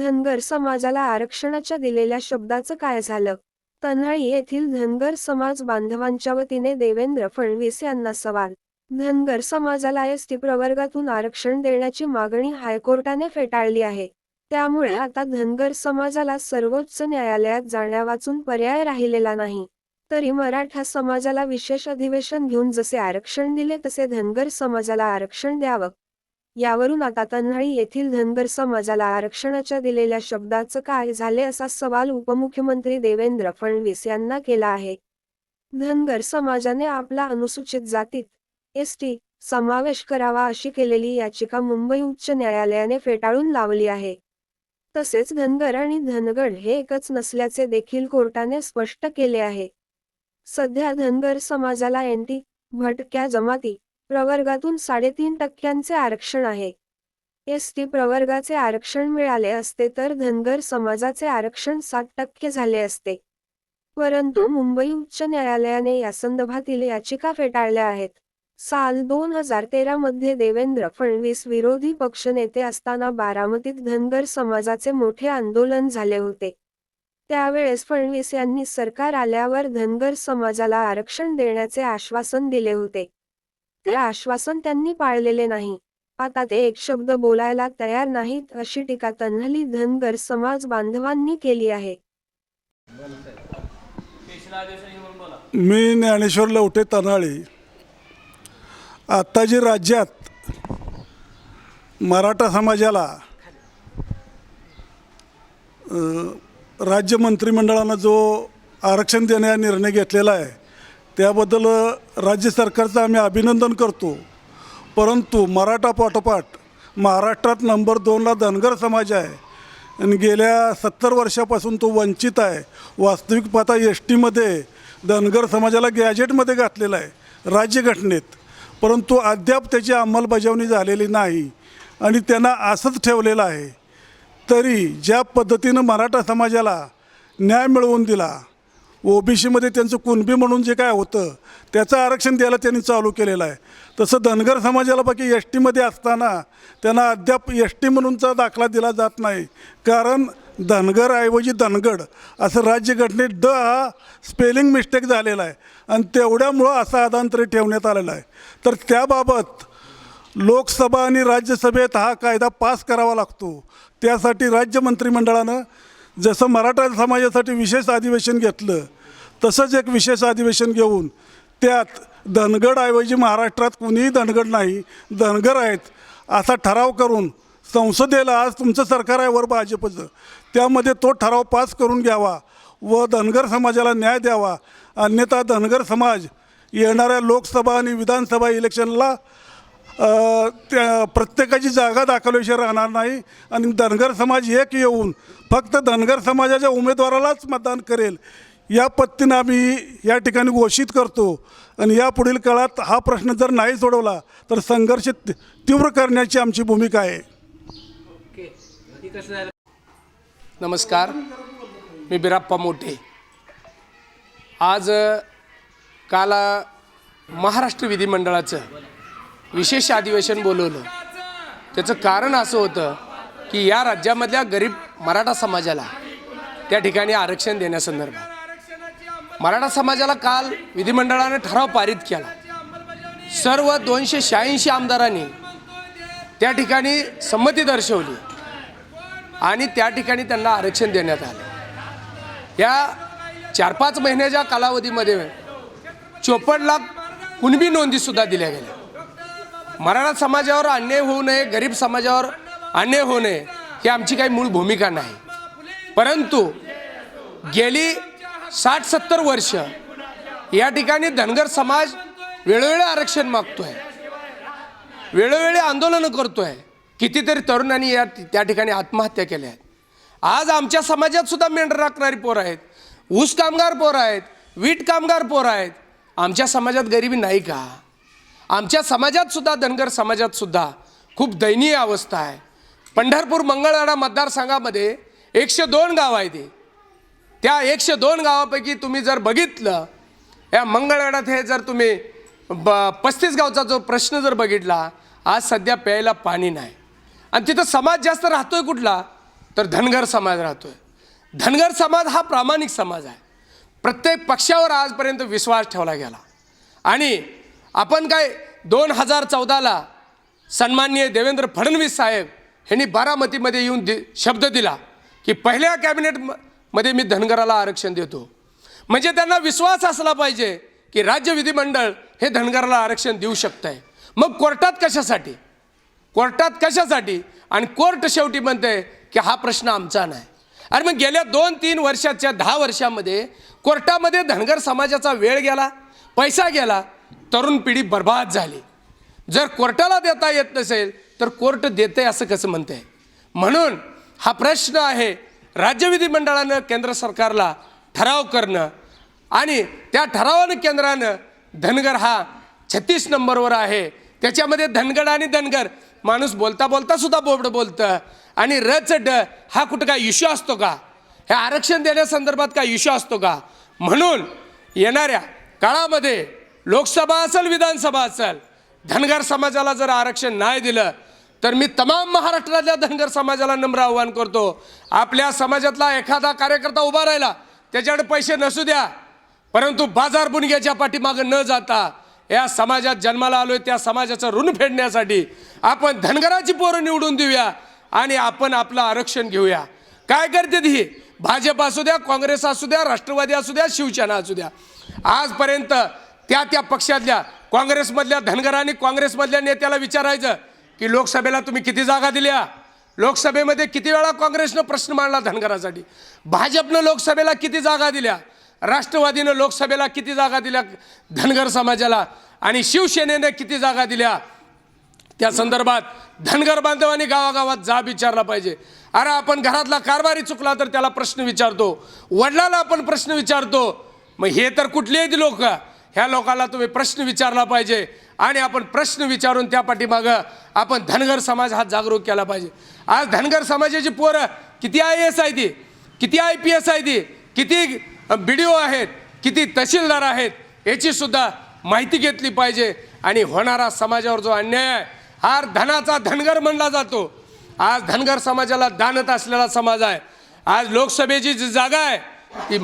धनगर समाजाला आरक्षणाच्या दिलेल्या शब्दाचं काय झालं? तन्हाळी येथील धनगर समाज बांधवांच्या वतीने देवेंद्र फडणवीस यांना सवाल. धनगर समाजाला एस टी प्रवर्गातून आरक्षण देण्याची मागणी हायकोर्टाने फेटाळली आहे. त्यामुळे आता धनगर समाजाला सर्वोच्च न्यायालयात जाण्यावाचून पर्याय राहिलेला नाही. तरी मराठा समाजाला विशेष अधिवेशन घेऊन जसे आरक्षण दिले तसे धनगर समाजाला आरक्षण द्यावं. यावरून आता तन्हाळी येथील धनगर समाजाला आरक्षणाच्या दिलेल्या शब्दाचं काय झाले असा सवाल उपमुख्यमंत्री देवेंद्र फडणवीस यांना केला आहे. धनगर समाजाने आपला अनुसूचित जातीत एस टी समावेश करावा अशी केलेली याचिका मुंबई उच्च न्यायालयाने फेटाळून लावली आहे. तसेच धनगर आणि धनगड हे एकच नसल्याचे देखील कोर्टाने स्पष्ट केले आहे. सध्या धनगर समाजाला एनटी भटक्या जमाती प्रवर्गातून साडेतीन टक्क्यांचे आरक्षण आहे. एस. टी. प्रवर्गाचे आरक्षण मिळाले असते तर धनगर समाजाचे आरक्षण सात टक्के झाले असते. परंतु मुंबई उच्च न्यायालयाने या संदर्भातील याचिका फेटाळल्या आहेत. साल दोन हजार तेरा मध्ये देवेंद्र फडणवीस विरोधी पक्षनेते असताना बारामतीत धनगर समाजाचे मोठे आंदोलन झाले होते. त्यावेळेस फडणवीस यांनी सरकार आल्यावर धनगर समाजाला आरक्षण देण्याचे आश्वासन दिले होते. ते आश्वासन त्यांनी पाळलेले नाही. आता ते एक शब्द बोलायला तयार नाहीत अशी टीका तन्हली धनगर समाज बांधवांनी केली आहे. मी ज्ञानेश्वर लवटे तन्हाळी. आत्ता जे राज्यात मराठा समाजाला राज्य मंत्रिमंडळानं जो आरक्षण देण्याचा निर्णय घेतलेला आहे त्याबद्दल राज्य सरकारचं आम्ही अभिनंदन करतो. परंतु मराठा पाठोपाठ महाराष्ट्रात नंबर दोनला धनगर समाज आहे. आणि गेल्या सत्तर वर्षापासून तो वंचित आहे. वास्तविक पाहता एस टीमध्ये धनगर समाजाला गॅजेटमध्ये घातलेला आहे. राज्यघटनेत. परंतु अद्याप त्याची अंमलबजावणी झालेली नाही. आणि त्यांना असंच ठेवलेलं आहे. तरी ज्या पद्धतीनं मराठा समाजाला न्याय मिळवून दिला ओबीसीमध्ये त्यांचं कुणबी म्हणून जे काय होतं त्याचं आरक्षण द्यायला त्यांनी चालू केलेलं आहे. तसं धनगर समाजाला बाकी एस टीमध्ये असताना त्यांना अद्याप एस टी म्हणूनचा दाखला दिला जात नाही. कारण धनगरऐवजी धनगड असं राज्यघटनेत ड हा स्पेलिंग मिस्टेक झालेला आहे. आणि तेवढ्यामुळं असा अदांतरी ठेवण्यात आलेला आहे. तर त्याबाबत लोकसभा आणि राज्यसभेत हा कायदा पास करावा लागतो. त्यासाठी राज्य मंत्रिमंडळानं जसं मराठा समाजासाठी विशेष अधिवेशन घेतलं तसंच एक विशेष अधिवेशन घेऊन त्यात धनगडऐवजी महाराष्ट्रात कुणीही धनगड नाही धनगर आहेत असा ठराव करून संसदेला आज तुमचं सरकार आहे वर भाजपचं त्यामध्ये तो ठराव पास करून घ्यावा व धनगर समाजाला न्याय द्यावा. अन्यथा धनगर समाज येणाऱ्या लोकसभा आणि विधानसभा इलेक्शनला त्या प्रत्येकाची जागा दाखवल्याशिवाय राहणार नाही. आणि धनगर समाज एक येऊन फक्त धनगर समाजाच्या उमेदवारालाच मतदान करेल. या पत्तीनं आम्ही या ठिकाणी घोषित करतो. आणि या पुढील काळात हा प्रश्न जर नाही सोडवला तर संघर्ष तीव्र करण्याची आमची भूमिका आहे. नमस्कार. मी बिराप्पा मोठे. आज काल महाराष्ट्र विधिमंडळाचं विशेष अधिवेशन बोलवलं. त्याचं कारण असं होतं की या राज्यामधल्या गरीब मराठा समाजाला त्या ठिकाणी आरक्षण देण्यासंदर्भात. मराठा समाजाला काल विधिमंडळाने ठराव पारित केला. सर्व दोनशे शहाऐंशी आमदारांनी त्या ठिकाणी संमती दर्शवली आणि त्या ठिकाणी त्यांना आरक्षण देण्यात आलं. या चार पाच महिन्याच्या कालावधीमध्ये चोपन्न लाख कुणबी नोंदीसुद्धा दिल्या गेल्या. मराठा समाजावर अन्याय होऊ नये गरीब समाजावर अन्याय होऊ नये ही आमची काही मूळ भूमिका नाही. परंतु गेली साठ सत्तर वर्ष या ठिकाणी धनगर समाज वेळोवेळी आरक्षण मागतोय. वेळोवेळी आंदोलनं करतोय. कितीतरी तरुणांनी या त्या ठिकाणी आत्महत्या केल्या आहेत. आज आमच्या समाजात सुद्धा मेंढर राखणारी पोरं आहेत. ऊस कामगार पोरं आहेत. वीट कामगार पोरं आहेत. आमच्या समाजात गरिबी नाही का? आमच्या समाजात सुद्धा धनगर समाजात सुद्धा खूप दयनीय अवस्था आहे. पंढरपूर मंगळवाडा मतदारसंघामध्ये एकशे दोन गाव आहे ते त्या एकशे दोन गावापैकी तुम्ही जर बघितलं या मंगळवाड्यात हे जर तुम्ही ब पस्तीस गावचा जो प्रश्न जर बघितला आज सध्या प्यायला पाणी नाही. आणि तिथं समाज जास्त राहतो आहे कुठला? तर धनगर समाज राहतो आहे धनगर समाज हा प्रामाणिक समाज आहे. प्रत्येक पक्षावर आजपर्यंत विश्वास ठेवला गेला. आणि आपण काय दोन हजार चौदाला सन्माननीय देवेंद्र फडणवीस साहेब यांनी बारामतीमध्ये येऊन दि शब्द दिला की पहिल्या कॅबिनेट म- मध्ये मी धनगराला आरक्षण देतो. म्हणजे त्यांना विश्वास असला पाहिजे की राज्य विधिमंडळ हे धनगराला आरक्षण देऊ शकतं आहे मग कोर्टात कशासाठी? कोर्टात कशासाठी? आणि कोर्ट शेवटी म्हणते की हा प्रश्न आमचा नाही. अरे मग गेल्या दोन तीन वर्षाच्या दहा वर्षामध्ये कोर्टामध्ये धनगर समाजाचा वेळ गेला पैसा गेला तरुण पिढी बर्बाद झाली. जर कोर्टाला देता येत नसेल तर कोर्ट देते असं कसं म्हणते? म्हणून हा प्रश्न आहे राज्य विधिमंडळानं केंद्र सरकारला ठराव करणं आणि त्या ठरावानं केंद्रानं धनगर हा छत्तीस नंबरवर आहे. त्याच्यामध्ये धनगड आणि धनगर माणूस बोलता बोलता सुद्धा बोबड बोलतं. आणि रच ड हा कुठं काय इश्यू असतो का? हे आरक्षण देण्यासंदर्भात काय इश्यू असतो का? म्हणून येणाऱ्या काळामध्ये लोकसभा असेल विधानसभा असेल धनगर समाजाला जर आरक्षण नाही दिलं तर मी तमाम महाराष्ट्रातल्या धनगर समाजाला नम्र आव्हान करतो. आपल्या समाजातला एखादा कार्यकर्ता उभा राहिला त्याच्याकडे पैसे नसू द्या परंतु बाजार बुणग्याच्या पाठीमागं न जाता या समाजात जन्माला आलोय त्या समाजाचं ऋण फेडण्यासाठी आपण धनगराची पोरं निवडून देऊया आणि आपण आपलं आरक्षण घेऊया. काय करते ही भाजप असू द्या काँग्रेस असू द्या राष्ट्रवादी असू द्या शिवसेना असू द्या. आजपर्यंत त्या त्या पक्षातल्या काँग्रेसमधल्या धनगरांनी काँग्रेसमधल्या नेत्याला विचारायचं की लोकसभेला तुम्ही किती जागा दिल्या? लोकसभेमध्ये किती वेळा काँग्रेसनं प्रश्न मांडला धनगरासाठी? भाजपनं लोकसभेला किती जागा दिल्या? राष्ट्रवादीनं लोकसभेला किती जागा दिल्या धनगर समाजाला? आणि शिवसेनेनं किती जागा दिल्या? त्या संदर्भात धनगर बांधवांनी गावागावात जाब विचारला पाहिजे. अरे आपण घरातला कारभारी चुकला तर त्याला प्रश्न विचारतो. वडिलाला आपण प्रश्न विचारतो. मग हे तर कुठलेही लोक ह्या लोकांना तुम्ही प्रश्न विचारला पाहिजे आणि आपण प्रश्न विचारून त्या पाठीमागं आपण धनगर समाज हा जागरूक केला पाहिजे. आज धनगर समाजाची पोरं किती आय एस आहे ती किती आय पी एस आहे ती किती बी डी ओ आहेत? किती तहसीलदार आहेत? याचीसुद्धा माहिती घेतली पाहिजे. आणि होणारा समाजावर जो अन्याय आहे हा धनाचा धनगर म्हणला जातो. आज धनगर समाजाला दानत असलेला समाज आहे. आज लोकसभेची जी जागा आहे ती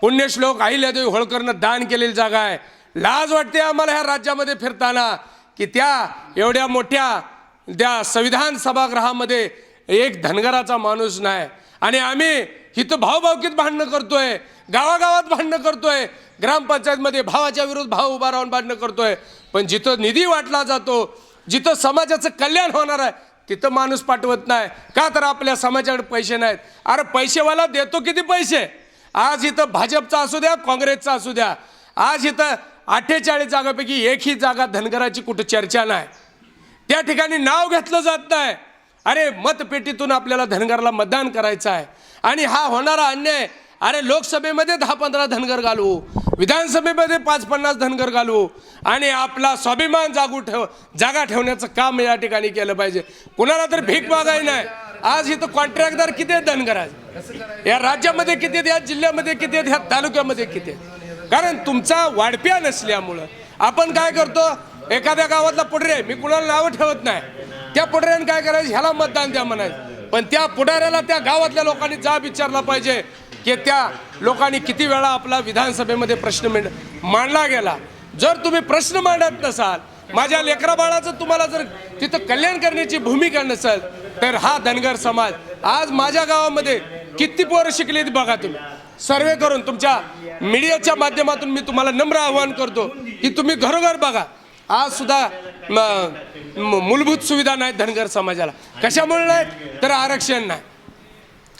पुण्यश्लोक अहिल्यादेवी होळकरनं दान केलेली जागा आहे. लाज वाटते आम्हाला ह्या राज्यामध्ये फिरताना की त्या एवढ्या मोठ्या त्या संविधान सभागृहामध्ये एक धनगराचा माणूस नाही. आणि आम्ही इथं भावभावकीत भांडणं करतोय गावागावात भांडणं करतोय ग्रामपंचायतमध्ये भावाच्या विरुद्ध भाव उभा राहून भांडणं करतोय. पण जिथं निधी वाटला जातो जिथं समाजाचं कल्याण होणार आहे तिथं माणूस पाठवत नाही. का तर आपल्या समाजाकडे पैसे नाहीत? अरे पैसेवाला देतो किती पैसे? आज इथं भाजपचा असू द्या काँग्रेसचा असू द्या. आज इथं अठ्ठेचाळीस जागापैकी एकही जागा धनगराची कुठं चर्चा नाही. त्या ठिकाणी नाव घेतलं जात नाही. अरे मतपेटीतून आपल्याला धनगरला मतदान करायचं आहे. आणि हा होणारा अन्याय अरे लोकसभेमध्ये दहा पंधरा धनगर घालू विधानसभेमध्ये पाच पन्नास धनगर घालू आणि आपला स्वाभिमान जागू ठेव जागा ठेवण्याचं काम या ठिकाणी केलं पाहिजे. कुणाला तर भीक मागाय नाही. आज इथं कॉन्ट्रॅक्टदार किती आहेत धनगर आज? या राज्यामध्ये किती आहेत या जिल्ह्यामध्ये किती आहेत ह्या तालुक्यामध्ये किती आहेत? कारण तुमचा वाढप्या नसल्यामुळं आपण काय करतो एखाद्या गावातला पुढरे मी कुणाला नावं ठेवत नाही. त्या पुढऱ्यानं काय करायचं? ह्याला मतदान द्या म्हणायचं. पण त्या पुढाऱ्याला त्या गावातल्या लोकांनी जाब विचारला पाहिजे की त्या लोकांनी किती वेळा आपला विधानसभेमध्ये प्रश्न मिळ मांडला गेला. जर तुम्ही प्रश्न मांडत नसाल माझ्या लेकरा बाळाचं तुम्हाला जर तिथं कल्याण करण्याची भूमिका नसेल तर हा धनगर समाज आज माझ्या गावामध्ये किती पोरं शिकली बघा तुम्ही. सर्वे करून तुमच्या मीडियाच्या माध्यमातून मी तुम्हाला नम्र आवाहन करतो की तुम्ही घरोघर बघा. आज सुद्धा मूलभूत सुविधा नाहीत धनगर समाजाला. कशामुळे नाहीत? तर आरक्षण नाही.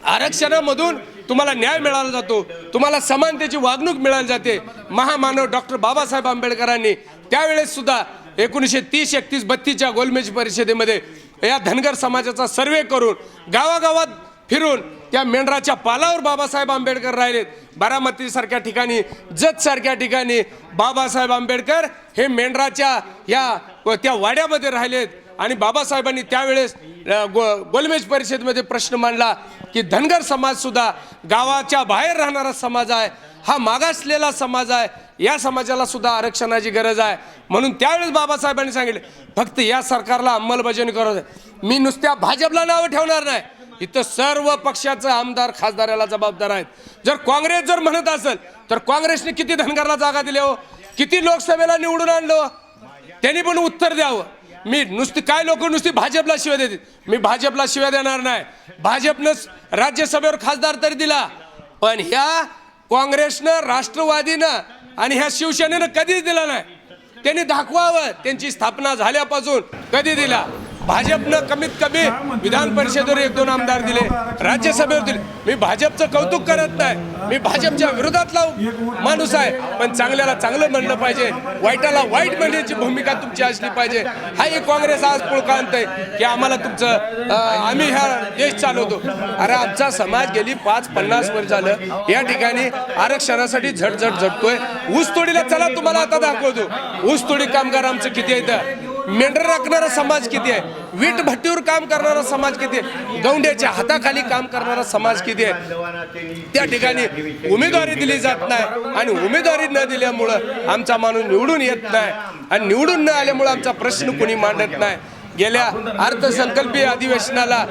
आरक्षणामधून तुम्हाला न्याय मिळाला जातो. तुम्हाला समानतेची वागणूक मिळाली जाते. महामानव डॉक्टर बाबासाहेब आंबेडकरांनी त्यावेळेस सुद्धा एकोणीसशे तीस एकतीस बत्तीसच्या गोलमेज परिषदेमध्ये या धनगर समाजाचा सर्वे करून गावागावात फिरून त्या मेंढराच्या पालावर बाबासाहेब आंबेडकर राहिलेत. बारामतीसारख्या ठिकाणी जतसारख्या ठिकाणी बाबासाहेब आंबेडकर हे मेंढराच्या या त्या वाड्यामध्ये राहिलेत. आणि बाबासाहेबांनी त्यावेळेस गो गोलमेज परिषदेमध्ये प्रश्न मांडला की धनगर समाजसुद्धा गावाच्या बाहेर राहणारा समाज आहे. हा मागासलेला समाज आहे. या समाजाला सुद्धा आरक्षणाची गरज आहे. म्हणून त्यावेळेस बाबासाहेबांनी सांगितले फक्त या सरकारला अंमलबजावणी करत आहे. मी नुसत्या भाजपला नावं ठेवणार नाही. इथं सर्व पक्षाचं आमदार खासदार याला जबाबदार आहेत. जर काँग्रेस जर म्हणत असेल तर काँग्रेसने किती धनगरला जागा दिल्या हो? किती लोकसभेला निवडून आणलं हो? त्यांनी पण उत्तर द्यावं. मी नुसती काय लोक नुसती भाजपला शिव्या देतील? मी भाजपला शिव्या देणार नाही. भाजपनं राज्यसभेवर खासदार तरी दिला. पण ह्या काँग्रेसनं राष्ट्रवादीनं आणि ह्या शिवसेनेनं कधीच दिला नाही. त्यांनी दाखवावं. त्यांची स्थापना झाल्यापासून कधी दिला? भाजपनं कमीत कमी विधान परिषदेवर एक दोन आमदार दिले राज्यसभेवर दिले. मी भाजपचं कौतुक करत नाही. मी भाजपच्या विरोधातला माणूस आहे. पण चांगल्याला चांगलं म्हणलं पाहिजे. वाईटाला वाईट म्हणण्याची भूमिका तुमची असली पाहिजे. हा एक काँग्रेस आज पुळका आणतंय की आम्हाला तुमचं आम्ही ह्या देश चालवतो. अरे आमचा समाज गेली पाच पन्नास वर्ष झालं. या ठिकाणी आरक्षणासाठी झटझट झटतोय. ऊसतोडीला चला तुम्हाला आता दाखवतो. ऊसतोडी कामगार आमचं किती आहेत? मेंढर राखणारा समाज किती आहे? वीट भट्टीवर काम करणारा समाज किती आहे? गौंड्याच्या हाताखाली काम करणारा समाज किती आहे? त्या ठिकाणी उमेदवारी दिली जात नाही आणि उमेदवारी न दिल्यामुळं आमचा माणूस निवडून येत नाही आणि निवडून न आल्यामुळं आमचा प्रश्न कोणी मांडत नाही. गेल्या अर्थसंकल्पीय अधिवेशनाला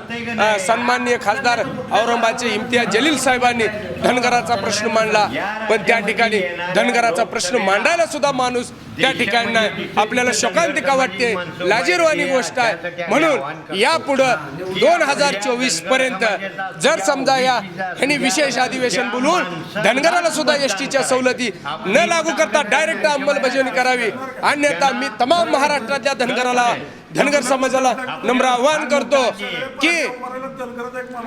सन्माननीय खासदार औरंगाबादचे इम्तियाज जलील साहेबांनी धनगराचा प्रश्न मांडला. पण त्या ठिकाणी धनगराचा प्रश्न मांडायला सुद्धा माणूस त्या ठिकाणी आपल्याला शोकांतिका वाटते. लाजीरवाणी गोष्ट आहे. म्हणून यापुढं दोन हजार चोवीसपर्यंत जर समजा या ह्यांनी विशेष अधिवेशन बोलून धनगराला सुद्धा एस टीच्या सवलती न लागू करता डायरेक्ट अंमलबजावणी करावी. अन्यथा मी तमाम महाराष्ट्रातल्या धनगराला धनगर समाजाला नम्र आव्हान करतो की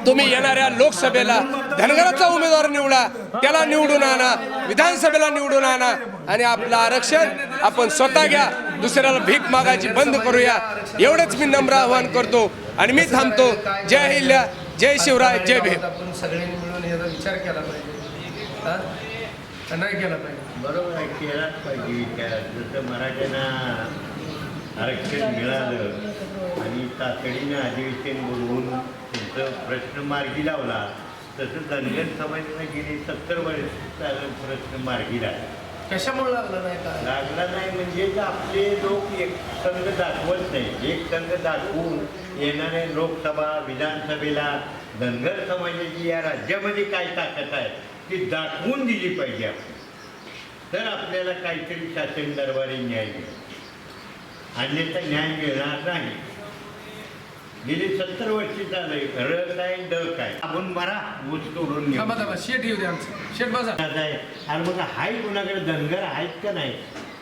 तुम्ही येणाऱ्या लोकसभेला धनगराचा उमेदवार निवडा त्याला निवडून आणा विधानसभेला निवडून आणा. आणि आपलं आरक्षण आपण स्वतः घ्या. दुसऱ्याला भीक मागायची बंद करूया. एवढंच मी नम्र आवाहन करतो आणि मी थांबतो. जय हिल्ल्या जय शिवराय जय भीम. आपण सगळ्यांनी मिळून याचा विचार केला पाहिजे. नाही केला पाहिजे. बरोबर आहे केलाच पाहिजे. विचार जसं मराठ्यांना आरक्षण मिळालं आणि तातडीनं अधिवेशन बोलवून तुमचं प्रश्न मार्गी लावला तसं धनगर समाजानं गेली सत्तर वर्ष प्रश्न मार्गी लागला. कशामुळे लागलं नाही का? लागला नाही म्हणजे तर आपले लोक एक संघ दाखवत नाही. एकसंग दाखवून येणाऱ्या लोकसभा विधानसभेला धनगर समाजाची या राज्यामध्ये काय ताकद आहे ती दाखवून दिली पाहिजे आपण तर आपल्याला काहीतरी शासन दरबारी न्याय मिळेल अन्यथा न्याय मिळणार नाही. गेली सत्तर वर्ष झालंय. र काय ड काय आपण मरा ऊस तोडून घेऊ. थांबा थांबा शेट येऊ दे आमचं. शेट बसा. आहे. आणि मग हाय कोणाकडे? धनगर आहेत का नाही?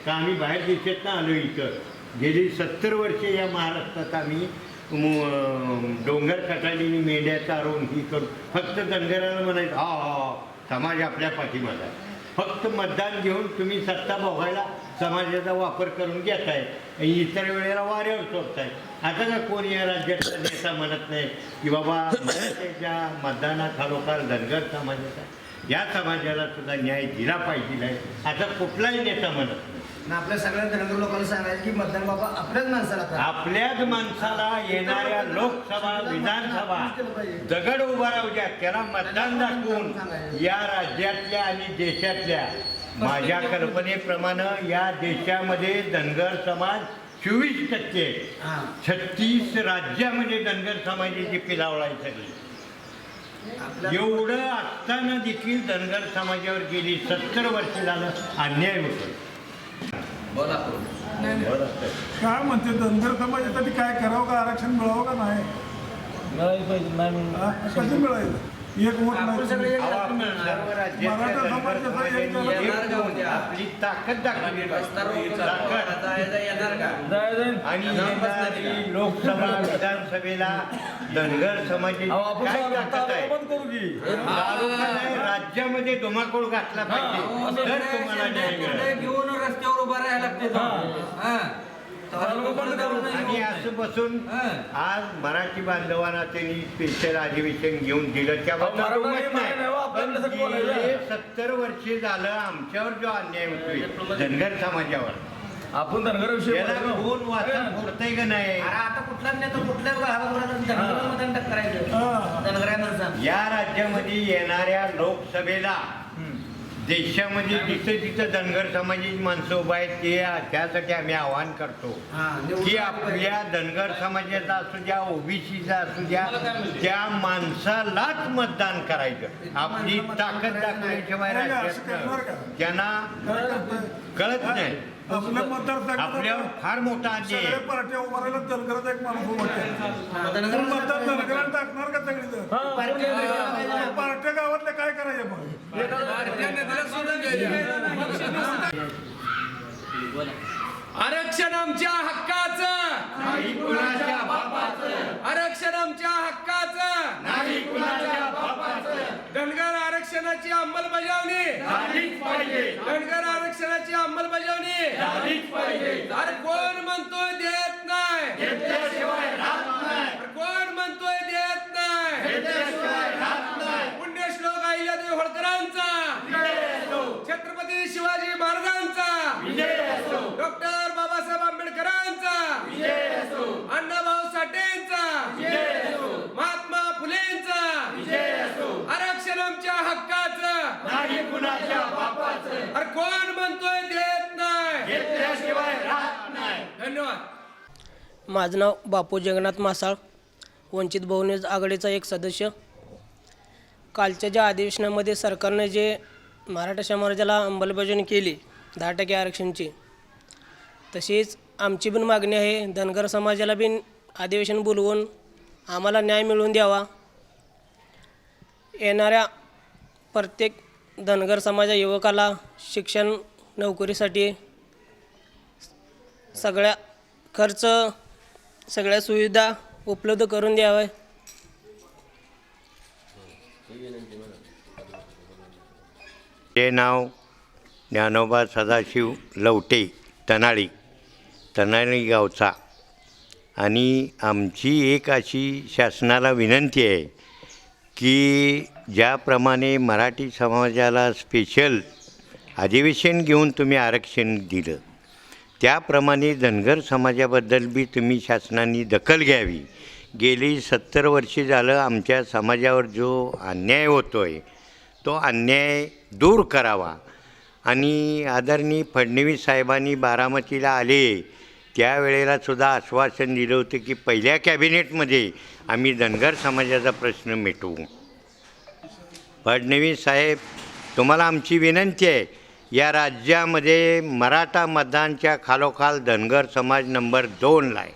का आम्ही बाहेर देशात ना आलो इथं? गेली सत्तर वर्ष या महाराष्ट्रात आम्ही म- डोंगर कटालीने मेंढ्या चारवून ही करू. फक्त धनगराला म्हणायचं हा हा समाज आपल्या पाठीमागा आहे. फक्त मतदान घेऊन तुम्ही सत्ता भोगायला समाजाचा वापर करून घेताय. इतर वेळेला वाऱ्यावर सोडताय. आता का कोण या राज्यातला नेता म्हणत नाही की बाबा मराठ्याच्या मतदानात खालोखाल धनगर समाजाचा या समाजाला सुद्धा न्याय दिला पाहिजे आता कुठलाही नेता म्हणत नाही. आणि आपल्या सगळ्या धनगर लोकांना सांगायचं की मतदान बाबा आपल्याच माणसाला करा. आपल्याच माणसाला येणाऱ्या लोकसभा विधानसभा दगड उभा राहू द्या. त्याला मतदान दाखवून या राज्यातल्या आणि देशातल्या माझ्या कल्पनेप्रमाणे या देशामध्ये धनगर समाज चोवीस टक्के. छत्तीस राज्यामध्ये धनगर समाजाची पिलावळ आहे सगळी. एवढं असताना देखील धनगर समाजावर गेली सत्तर वर्ष झालं अन्याय होतो काय म्हणते धनगर समाजासाठी काय करावं का आरक्षण मिळावं का नाही? हा? कधी मिळायचं एक वोट आपण सगळे नाही एक सर्व मराठा समाजाचा एक आपली ताकद दाखवली पाहिजे. ताकद. आणि येणारी लोकसभा विधानसभेला धनगर समाजाची काय ताकद आहे? तालुका नाही, राज्यामध्ये धुमाकूळ घातला पाहिजे. तर तुम्हाला न्याय मिळेल. घेऊन रस्त्यावर उभा राहायला लागते हा. आणि असं बसून आज मराठी बांधवांना त्यांनी स्पेशल अधिवेशन घेऊन दिलं. त्याबद्दल नाही. सत्तर वर्षे झालं आमच्यावर जो अन्याय होतोय धनगर समाजावर. आपण धनगर विषय याला दोन वाचा फोडताय का नाही? अरे आता कुठला कुठल्या मतदान टाक करायचं? धनगरांना या राज्यामध्ये येणाऱ्या लोकसभेला देशामध्ये जिथं जिथं धनगर समाजाची माणसं उभा आहेत ते त्यासाठी आम्ही आवाहन करतो. की आपल्या धनगर समाजाचा असू द्या ओबीसीचा असू द्या त्या माणसालाच मतदान करायचं. आपली ताकद दाखवल्याशिवाय राज्यात त्यांना कळत नाही. आपल्या फार मोठा सगळ्या. पार्ट्या उभारायला एक माणूस उभा केला. पण मतदार धनगराला टाकणार का सगळी जण? पार्ट्या गावातल्या काय करायचे मग? आरक्षण आमच्या हक्काचं आरक्षण आमच्या हक्काचं धनगर आरक्षणाची अंमलबजावणी. धनगर आरक्षणाची अंमलबजावणी. अरे कोण म्हणतोय देत नाही? अरे कोण म्हणतोय देत नाही? पुण्यश्लोक अहिल्यादेवी होळकरांचा. छत्रपती शिवाजी महाराजांचा. डॉक्टर बाबासाहेब आंबेडकरांचा. अण्णाभाऊ साठेंचा महात्मा फुलेंचा आरक्षण आमच्या हक्काचं अरे कोण म्हणतोय देत नाही? धन्यवाद. माझं नाव बापू जगन्नाथ मासाळ वंचित बहुजन आघाडीचा एक सदस्य. कालच्या ज्या अधिवेशनामध्ये सरकारने जे मराठा समाजाला अंमलबजावणी केली दहा टक्के आरक्षणची तशीच आमची पण मागणी आहे धनगर समाजाला बिन अधिवेशन बोलवून आम्हाला न्याय मिळवून द्यावा. येणाऱ्या प्रत्येक धनगर समाजा युवकाला शिक्षण नोकरीसाठी सगळ्या खर्च सगळ्या सुविधा उपलब्ध करून द्याव्या ते नाव ज्ञानोबा सदाशिव लवटे तनाळी तनाळी गावचा. आणि आमची एक अशी शासनाला विनंती आहे की ज्याप्रमाणे मराठी समाजाला स्पेशल अधिवेशन घेऊन तुम्ही आरक्षण दिलं त्याप्रमाणे धनगर समाजाबद्दल बी तुम्ही शासनाने दखल घ्यावी. गेली सत्तर वर्षे झालं आमच्या समाजावर जो अन्याय होतो आहे तो अन्याय दूर करावा. आणि आदरणीय फडणवीस साहेबांनी बारामतीला आले त्यावेळेला सुद्धा आश्वासन दिलं होतं की पहिल्या कॅबिनेटमध्ये आम्ही धनगर समाजाचा प्रश्न मिटवू. फडणवीस साहेब तुम्हाला आमची विनंती आहे या राज्यामध्ये मराठा मतदानच्या खालोखाल धनगर समाज नंबर दोनला आहे.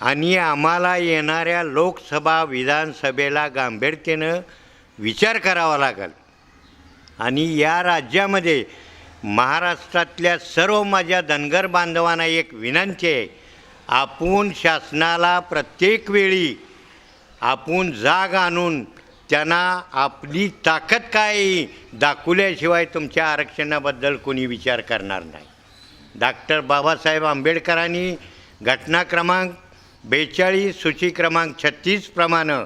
आणि आम्हाला येणाऱ्या लोकसभा विधानसभेला गांभीर्यानं विचार करावा लागेल. आणि या राज्यामध्ये महाराष्ट्रातल्या सर्व माझ्या धनगर बांधवांना एक विनंती आहे आपण शासनाला प्रत्येक वेळी आपण जाग आणून त्यांना आपली ताकद काय आहे दाखवल्याशिवाय तुमच्या आरक्षणाबद्दल कोणी विचार करणार नाही. डॉक्टर बाबासाहेब आंबेडकरांनी घटना क्रमांक बेचाळीस सूची क्रमांक छत्तीसप्रमाणे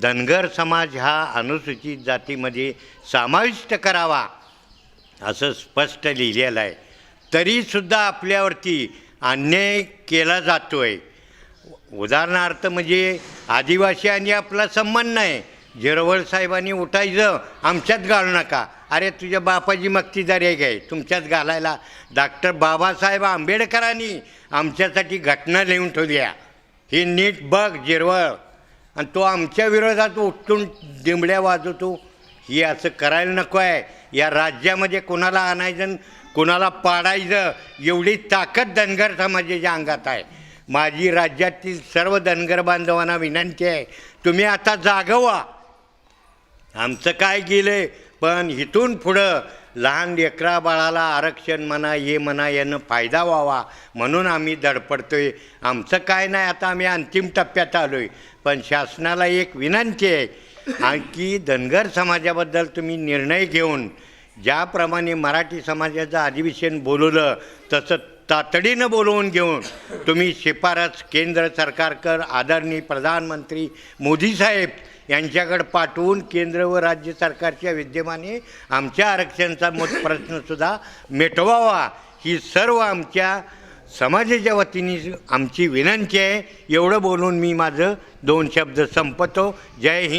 धनगर समाज हा अनुसूचित जातीमध्ये समाविष्ट करावा असं स्पष्ट लिहिलेलं आहे. तरीसुद्धा आपल्यावरती अन्याय केला जातो आहे उदाहरणार्थ म्हणजे आदिवासी आणि आपला संबंध नाही. जिरवळ साहेबांनी उठायचं आमच्यात घालू नका. अरे तुझ्या बापाची मक्तीदारी आहे काय तुमच्यात घालायला डॉक्टर बाबासाहेब आंबेडकरांनी आमच्यासाठी घटना लिहून ठेवल्या. ही नीट बघ जिरवळ आणि तो आमच्या विरोधात उठून दिंबड्या वाजवतो. ही असं करायला नको आहे. या राज्यामध्ये कोणाला आणायचं आणि कोणाला पाडायचं एवढी ताकद धनगर समाजाच्या अंगात आहे. माझी राज्यातील सर्व धनगर बांधवांना विनंती आहे तुम्ही आता जागवा. आमचं काय गेलं पण इथून पुढं लहान लेकरा बाळाला आरक्षण म्हणा हे म्हणा यानं फायदा व्हावा म्हणून आम्ही धडपडतोय. आमचं काय नाही आता आम्ही अंतिम टप्प्यात आलो आहे पण शासनाला एक विनंती आहे आणखी धनगर समाजाबद्दल तुम्ही निर्णय घेऊन ज्याप्रमाणे मराठी समाजाचं अधिवेशन बोलवलं तसं तातडीनं बोलवून घेऊन तुम्ही शिफारस केंद्र सरकारकर आदरणीय प्रधानमंत्री मोदी साहेब यांच्याकडे पाठवून केंद्र व राज्य सरकारच्या विद्यमाने आमच्या आरक्षणाचा मत प्रश्नसुद्धा मिटवावा. ही सर्व आमच्या समाजाच्या वतीने आमची विनंती आहे. एवढं बोलून मी माझं दोन शब्द संपतो जय हिंद.